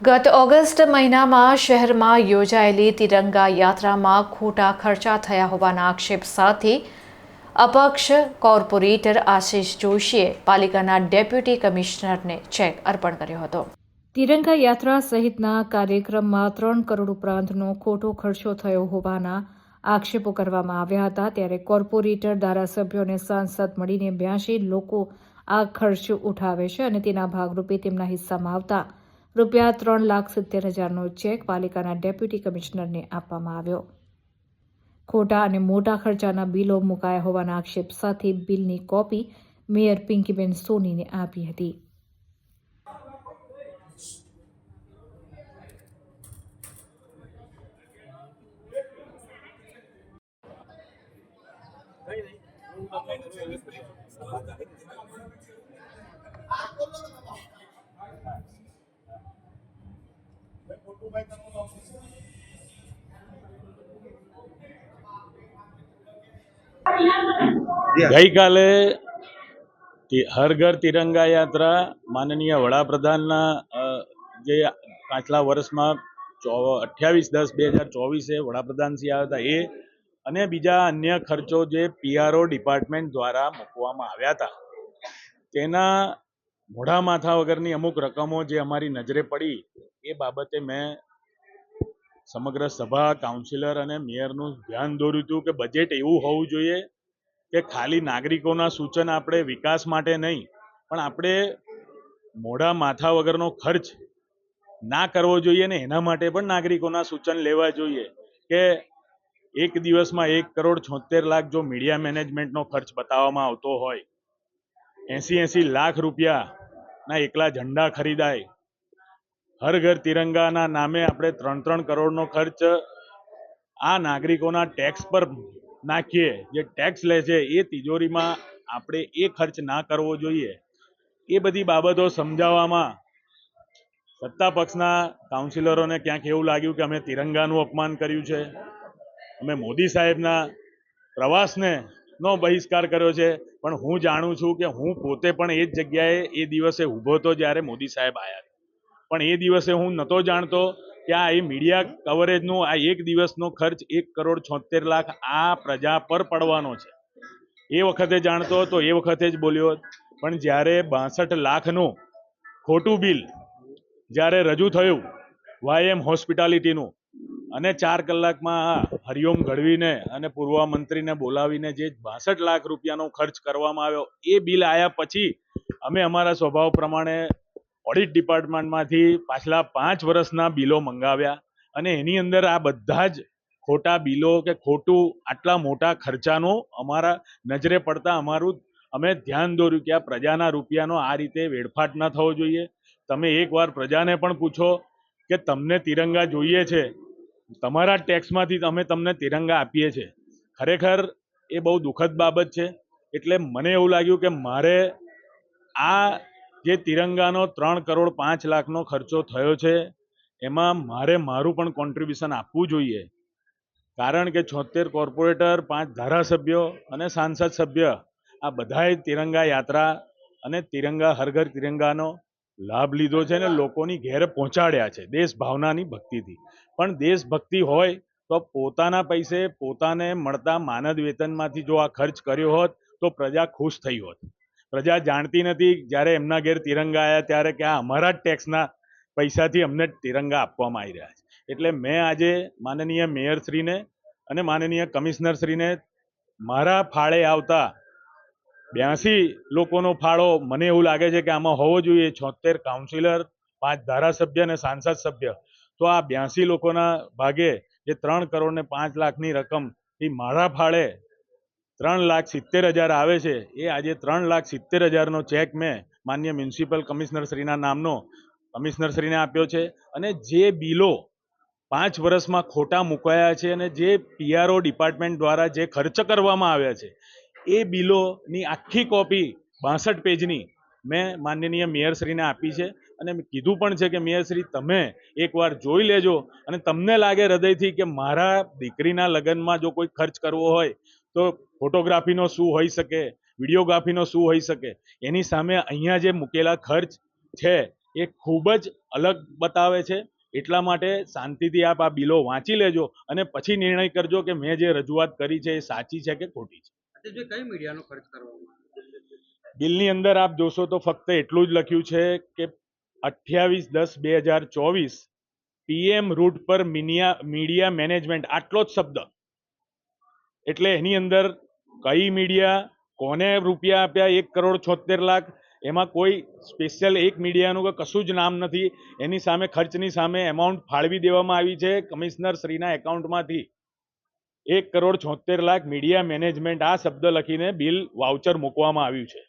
ગત ઓગસ્ટ મહિનામાં શહેરમાં યોજાયેલી તિરંગા યાત્રામાં ખોટા ખર્ચા થયા હોવાના આક્ષેપ સાથે અપક્ષ કોર્પોરેટર આશિષ જોશીએ પાલિકાના ડેપ્યુટી કમિશનરને ચેક અર્પણ કર્યો હતો. તિરંગા યાત્રા સહિતના કાર્યક્રમમાં ત્રણ કરોડ ઉપરાંતનો ખોટો ખર્ચો થયો હોવાના આક્ષેપો કરવામાં આવ્યા હતા. ત્યારે કોર્પોરેટર, ધારાસભ્યો અને સાંસદ મળીને બ્યાસી લોકો આ ખર્ચ ઉઠાવે છે અને તેના ભાગરૂપે તેમના હિસ્સામાં આવતા રૂપિયા ત્રણ લાખ સિત્તેર હજારનો ચેક પાલિકાના ડેપ્યુટી કમિશનરને આપવામાં આવ્યો. ખોટા અને મોટા ખર્ચાના બિલો મુકાયા હોવાના આક્ષેપ સાથે બિલની કોપી મેયર પિંકીબેન સોનીને આપી હતી. ગઈકાલે તિ- હર ઘર તિરંગા યાત્રા માનનીય વડાપ્રધાનના જે પાછલા વર્ષમાં અઠ્યાવીસ દસ બે હજાર ચોવીસે વડાપ્રધાનશ્રી આવ્યા હતા એ અને બીજા અન્ય ખર્ચો જે પીઆરઓ ડિપાર્ટમેન્ટ દ્વારા મૂકવામાં આવ્યા હતા. તેના મોઢા માથા વગરની અમુક રકમો જે અમારી નજરે પડી, એ બાબતે મેં સમગ્ર સભા કાઉન્સિલર અને મેયરનું ધ્યાન દોર્યું હતું કે બજેટ એવું હોવું જોઈએ કે ખાલી નાગરિકોના સૂચન આપણે વિકાસ માટે નહીં, પણ આપણે મોઢા માથા વગરનો ખર્ચ ના કરવો જોઈએ ને એના માટે પણ નાગરિકોના સૂચન લેવા જોઈએ કે એક દિવસમાં એક કરોડ છોતેર લાખ જો મીડિયા મેનેજમેન્ટનો ખર્ચ બતાવવામાં આવતો હોય એસી એસી લાખ રૂપિયાના એકલા ઝંડા ખરીદાય. હર ઘર તિરંગાના નામે આપણે ત્રણ ત્રણ કરોડનો ખર્ચ આ નાગરિકોના ટેક્સ પર નાખીએ. જે ટેક્સ લે છે એ તિજોરીમાં આપણે એ ખર્ચ ના કરવો જોઈએ. એ બધી બાબતો સમજાવવામાં સત્તા પક્ષના કાઉન્સિલરોને ક્યાંક એવું લાગ્યું કે અમે તિરંગાનું અપમાન કર્યું છે. અમે મોદી સાહેબના પ્રવાસને નો બહિષ્કાર કર્યો છે પણ હું જાણું છું કે હું પોતે પણ એ જ જગ્યાએ એ દિવસે ઊભો હતો જ્યારે મોદી સાહેબ આવ્યા પણ એ દિવસે હું નહોતો જાણતો કે આ એ મીડિયા કવરેજનું આ એક દિવસનો ખર્ચ એક કરોડ છોતેર લાખ આ પ્રજા પર પડવાનો છે એ વખતે જાણતો તો એ વખતે જ બોલ્યો. પણ જ્યારે બાસઠ લાખનું ખોટું બિલ જ્યારે રજૂ થયું, વાયએમ હોસ્પિટાલિટીનું અને ચાર કલાકમાં હરિઓમ ઘડવીને અને પૂર્વ મંત્રીને બોલાવીને જે બાસઠ લાખ રૂપિયાનો ખર્ચ કરવામાં આવ્યો, એ બિલ આવ્યા પછી અમે અમારા સ્વભાવ પ્રમાણે ઓડિટ ડિપાર્ટમેન્ટમાંથી પાછલા પાંચ વર્ષના બિલો મંગાવ્યા અને એની અંદર આ બધા જ ખોટા બિલો કે ખોટું આટલા મોટા ખર્ચાનો અમારા નજરે પડતા અમારું અમે ધ્યાન દોર્યું કે આ પ્રજાના રૂપિયાનો આ રીતે વેડફાટ ન થવો જોઈએ. તમે એકવાર પ્રજાને પણ પૂછો કે તમને તિરંગા જોઈએ છે તમારા ટેક્સમાંથી અમે તમને તિરંગા આપીએ છીએ. ખરેખર એ બહુ દુઃખદ બાબત છે. એટલે મને એવું લાગ્યું કે મારે આ જે તિરંગાનો ત્રણ કરોડ પાંચ લાખનો ખર્ચો થયો છે, એમાં મારે મારું પણ કોન્ટ્રીબ્યુશન આપવું જોઈએ. કારણ કે છોતેર કોર્પોરેટર પાંચ ધારાસભ્યો અને સાંસદ સભ્ય આ બધાએ તિરંગા યાત્રા અને તિરંગા, હર ઘર તિરંગાનો લાભ લીધો છે અને લોકોની ઘેર પહોંચાડ્યા છે દેશ ભાવનાની ભક્તિથી. પણ દેશભક્તિ હોય તો પોતાના પૈસે પોતાને મળતા માનદ વેતનમાંથી જો આ ખર્ચ કર્યો હોત તો પ્રજા ખુશ થઈ હોત. પ્રજા જાણતી નથી જ્યારે એમના ઘેર તિરંગા આવ્યા ત્યારે કે આ અમારા જ ટેક્સના પૈસાથી અમને તિરંગા આપવામાં આવી રહ્યા છે. એટલે મેં આજે માનનીય મેયરશ્રીને અને માનનીય કમિશનરશ્રીને મારા ફાળે આવતા બ્યાસી લોકોનો ફાળો મને એવું લાગે છે કે આમાં હોવો જોઈએ. છોતેર કાઉન્સિલર પાંચ ધારાસભ્ય અને સાંસદ સભ્ય. તો આ બ્યાસી લોકોના ભાગે જે ત્રણ કરોડ ને પાંચ લાખની રકમ એ મારા ફાળે ત્રણ લાખ સિત્તેર હજાર આવે છે, એ આજે ત્રણ લાખ સિત્તેર હજારનો ચેક મેં માન્ય મ્યુનિસિપલ કમિશનરશ્રીના નામનો કમિશનરશ્રીને આપ્યો છે. અને જે બિલો પાંચ વર્ષમાં ખોટા મુકાયા છે અને જે પીઆરઓ ડિપાર્ટમેન્ટ દ્વારા જે ખર્ચ કરવામાં આવ્યા છે એ બિલોની આખી કોપી બાસઠ પેજની મેં માનનીય મેયરશ્રીને આપી છે. અને કીધું પણ છે કે, મેયરશ્રી, તમે એકવાર જોઈ લેજો અને તમને લાગે હૃદયથી કે મારા દીકરીના લગ્નમાં જો કોઈ ખર્ચ કરવો હોય, તો ફોટોગ્રાફીનો શું હોઈ શકે વિડીયોગ્રાફીનો શું હોઈ શકે? એની સામે અહીંયા જે મૂકેલા ખર્ચ છે, એ ખૂબ જ અલગ બતાવે છે. એટલા માટે શાંતિથી આપ આ બિલો વાંચી લેજો અને પછી નિર્ણય કરજો કે મેં જે રજૂઆત કરી છે એ સાચી છે કે ખોટી છે. કરવામાં બિલની અંદર આપ જોશો તો ફક્ત એટલું જ લખ્યું છે કે અઠ્યાવીસ દસ બે હજાર ચોવીસ પીએમ રૂટ પર મિનિયા, મીડિયા મેનેજમેન્ટ, આટલો જ શબ્દ. એટલે એની અંદર કઈ મીડિયા, કોને રૂપિયા આપ્યા, એક કરોડ છોતેર લાખ, એમાં કોઈ સ્પેશિયલ એક મીડિયાનું કે કશું જ નામ નથી. એની સામે ખર્ચની સામે એમાઉન્ટ ફાળવી દેવામાં આવી છે કમિશનર શ્રીના એકાઉન્ટમાંથી એક કરોડ છોતેર લાખ મીડિયા મેનેજમેન્ટ આ શબ્દ લખીને બિલ વાઉચર મૂકવામાં આવ્યું છે.